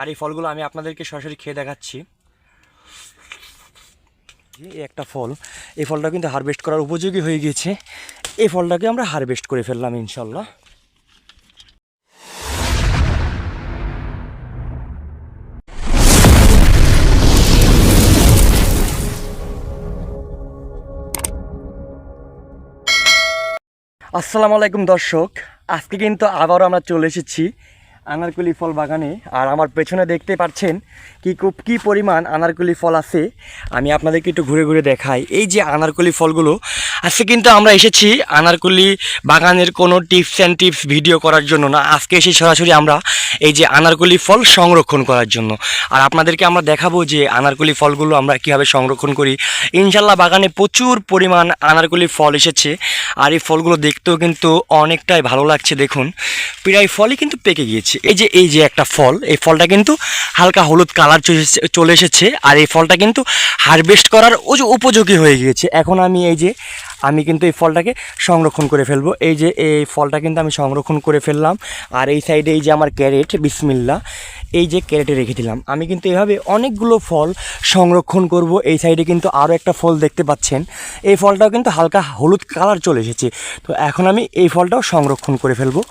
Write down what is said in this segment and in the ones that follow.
আর এই ফলগুলো আমি আপনাদেরকে সরাসরি খেয়ে দেখাচ্ছি। এই একটা ফল। এই ফলটা কিন্তু হারভেস্ট করার উপযোগী হয়ে গিয়েছে। এই ফলটাকে আমরা হারভেস্ট করে ফেললাম, ইনশাল্লাহ। আসসালামু আলাইকুম দর্শক। আজকে কিন্তু আবারও আমরা চলে এসেছি আনারকুলি ফল বাগানে। আর আমার পেছনে দেখতে পাচ্ছেন কি খুব কী পরিমাণ আনারকুলি ফল আছে। আমি আপনাদেরকে একটু ঘুরে ঘুরে দেখাই। এই যে আনারকুলি ফলগুলো, আজকে কিন্তু আমরা এসেছি আনারকুলি বাগানের কোনো টিপস অ্যান্ড টিপস ভিডিও করার জন্য না। আজকে এসে সরাসরি আমরা এই যে আনারকুলি ফল সংরক্ষণ করার জন্য। আর আপনাদেরকে আমরা দেখাবো যে আনারকুলি ফলগুলো আমরা কীভাবে সংরক্ষণ করি। ইনশাল্লাহ বাগানে প্রচুর পরিমাণ আনারকুলি ফল এসেছে। আর এই ফলগুলো দেখতেও কিন্তু অনেকটাই ভালো লাগছে, দেখুন। প্রায় ফলই কিন্তু পেকে গিয়েছে। এই যে এই যে একটা ফল, এই ফলটা কিন্তু হালকা হলুদ কালার চলে এসেছে আর এই ফলটা কিন্তু হারভেস্ট করার ওজ- উপযোগী হয়ে গিয়েছে। এখন আমি এই যে, আমি কিন্তু এই ফলটাকে সংরক্ষণ করে ফেলব। এই যে, এই ফলটা কিন্তু আমি সংরক্ষণ করে ফেললাম। আর এই সাইডে এই যে আমার ক্যারেট, বিসমিল্লা, এই যে ক্যারেটে রেখে দিলাম। আমি কিন্তু এভাবে অনেকগুলো ফল সংরক্ষণ করব। এই সাইডে কিন্তু আরও একটা ফল দেখতে পাচ্ছেন। এই ফলটাও কিন্তু হালকা হলুদ কালার চলে এসেছে। তো এখন আমি এই ফলটাও সংরক্ষণ করে ফেলব।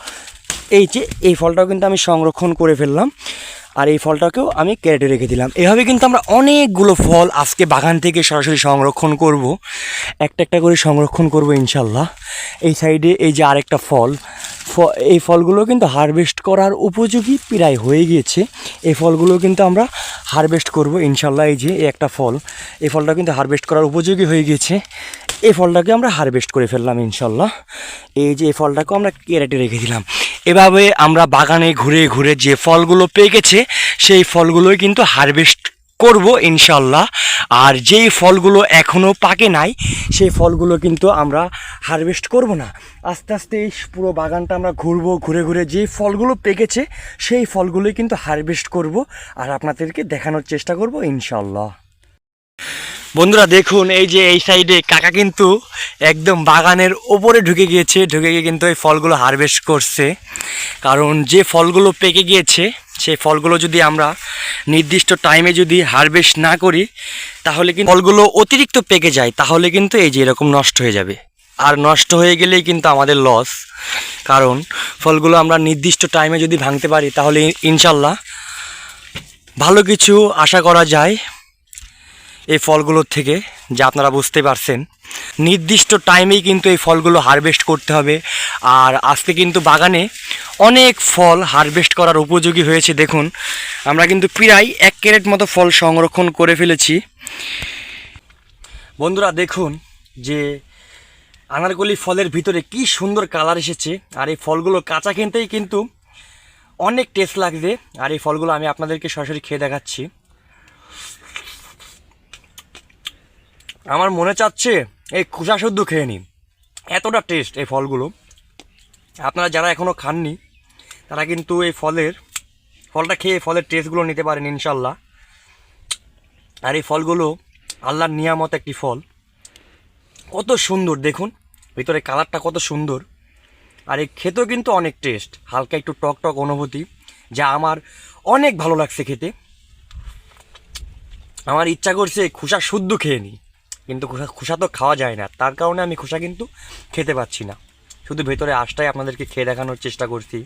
এই যে, এই ফলটাও কিন্তু আমি সংরক্ষণ করে ফেললাম। আর এই ফলটাকেও আমি ক্যারেটে রেখে দিলাম। এভাবে কিন্তু আমরা অনেকগুলো ফল আজকে বাগান থেকে সরাসরি সংরক্ষণ করব। একটা একটা করে সংরক্ষণ করব ইনশাল্লাহ এই সাইডে এই যে আরেকটা ফল এই ফলগুলো কিন্তু হারভেস্ট করার উপযোগী প্রায় হয়ে গিয়েছে। এই ফলগুলো কিন্তু আমরা হারভেস্ট করব ইনশাল্লাহ এই যে একটা ফল, এই ফলটা কিন্তু হারভেস্ট করার উপযোগী হয়ে গিয়েছে। এই ফলটাকে আমরা হারভেস্ট করে ফেললাম ইনশাল্লাহ এই যে, এই ফলটাকেও আমরা ক্যারেটে রেখে দিলাম। এভাবে আমরা বাগানে ঘুরে ঘুরে যে ফলগুলো পেয়ে গেছে, সেই ফলগুলোই কিন্তু হারভেস্ট করব ইনশাল্লাহ আর যেই ফলগুলো এখনও পাকে নাই, সেই ফলগুলো কিন্তু আমরা হারভেস্ট করব না। আস্তে আস্তে এই পুরো বাগানটা আমরা ঘুরবো, ঘুরে ঘুরে যেই ফলগুলো পেকেছে সেই ফলগুলোই কিন্তু হারভেস্ট করব। আর আপনাদেরকে দেখানোর চেষ্টা করব ইনশাল্লাহ বন্ধুরা দেখুন, এই যে এই সাইডে কাকা কিন্তু একদম বাগানের ওপরে ঢুকে গিয়েছে, ঢুকে গিয়ে কিন্তু এই ফলগুলো হারভেস্ট করছে। কারণ যে ফলগুলো পেকে গিয়েছে, সেই ফলগুলো যদি আমরা নির্দিষ্ট টাইমে যদি হারভেস্ট না করি, তাহলে কিন্তু ফলগুলো অতিরিক্ত পেকে যায়, তাহলে কিন্তু এই যে এরকম নষ্ট হয়ে যাবে। আর নষ্ট হয়ে গেলেই কিন্তু আমাদের লস কারণ ফলগুলো আমরা নির্দিষ্ট টাইমে যদি ভাঙতে পারি, তাহলে ইনশাল্লাহ ভালো কিছু আশা করা যায়। এই ফলগুলোর থেকে, যা আপনারা বুঝতে পারছেন। নির্দিষ্ট টাইমেই কিন্তু এই ফলগুলো হারভেস্ট করতে হবে। আর আজকে কিন্তু বাগানে অনেক ফল হারভেস্ট করার উপযোগী হয়েছে, দেখুন। আমরা কিন্তু প্রায় এক ক্যারেট মতো ফল সংরক্ষণ করে ফেলেছি। বন্ধুরা, দেখুন যে আনারকলি ফলের ভিতরে কি সুন্দর কালার এসেছে। আর এই ফলগুলো কাঁচা কিনতেই কিন্তু অনেক টেস্ট লাগবে। আর এই ফলগুলো আমি আপনাদেরকে সরাসরি খেয়ে দেখাচ্ছি। আমার মনে চাচ্ছে এই খোসা শুদ্ধ খেয়ে নিন। এতটা টেস্ট এই ফলগুলো। আপনারা যারা এখনও খাননি, তারা কিন্তু এই ফলের, ফলটা খেয়ে ফলের টেস্টগুলো নিতে পারেন ইনশাল্লাহ। আর এই ফলগুলো আল্লাহর নিয়ামত একটি ফল। কত সুন্দর, দেখুন, ভিতরে কালারটা কত সুন্দর। আর এই খেতেও কিন্তু অনেক টেস্ট হালকা একটু টক টক অনুভূতি, যা আমার অনেক ভালো লাগছে খেতে। আমার ইচ্ছা করছে খোসা শুদ্ধ খেয়ে নিই। কিন্তু খোসা খোসা তো খাওয়া যায় না। তার কারণে আমি খোসা কিন্তু খেতে পাচ্ছি না। শুধু ভেতরে আশটাই আপনাদেরকে খেয়ে দেখানোর চেষ্টা করছি।